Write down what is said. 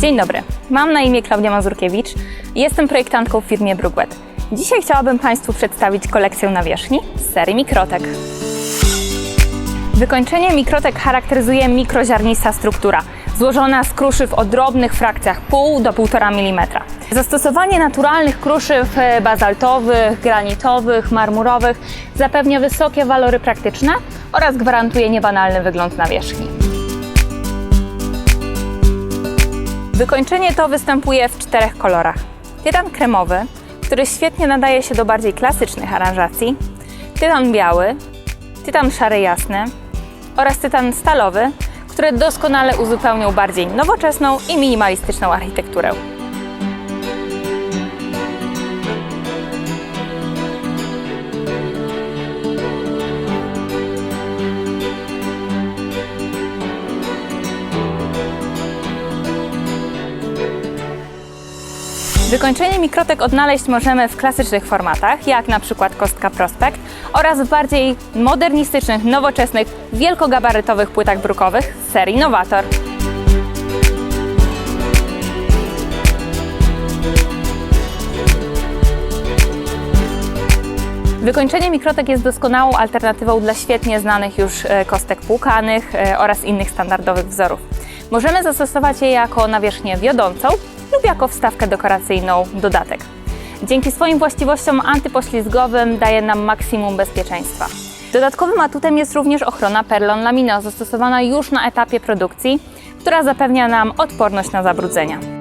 Dzień dobry, mam na imię Klaudia Mazurkiewicz i jestem projektantką w firmie Brookbet. Dzisiaj chciałabym Państwu przedstawić kolekcję nawierzchni z serii Mikrotek. Wykończenie mikrotek charakteryzuje mikroziarnista struktura, złożona z kruszyw o drobnych frakcjach pół do 1,5 mm. Zastosowanie naturalnych kruszyw e, bazaltowych, granitowych, marmurowych zapewnia wysokie walory praktyczne oraz gwarantuje niebanalny wygląd nawierzchni. Wykończenie to występuje w czterech kolorach. Tytan kremowy, który świetnie nadaje się do bardziej klasycznych aranżacji, tytan biały, tytan szary jasny oraz tytan stalowy, które doskonale uzupełnią bardziej nowoczesną i minimalistyczną architekturę. Wykończenie mikrotek odnaleźć możemy w klasycznych formatach, jak na przykład kostka Prospekt oraz w bardziej modernistycznych, nowoczesnych, wielkogabarytowych płytach brukowych serii Novator. Wykończenie mikrotek jest doskonałą alternatywą dla świetnie znanych już e, kostek płukanych e, oraz innych standardowych wzorów. Możemy zastosować je jako nawierzchnię wiodącą jako wstawkę dekoracyjną dodatek. Dzięki swoim właściwościom antypoślizgowym daje nam maksimum bezpieczeństwa. Dodatkowym atutem jest również ochrona perlon lamino zastosowana już na etapie produkcji, która zapewnia nam odporność na zabrudzenia.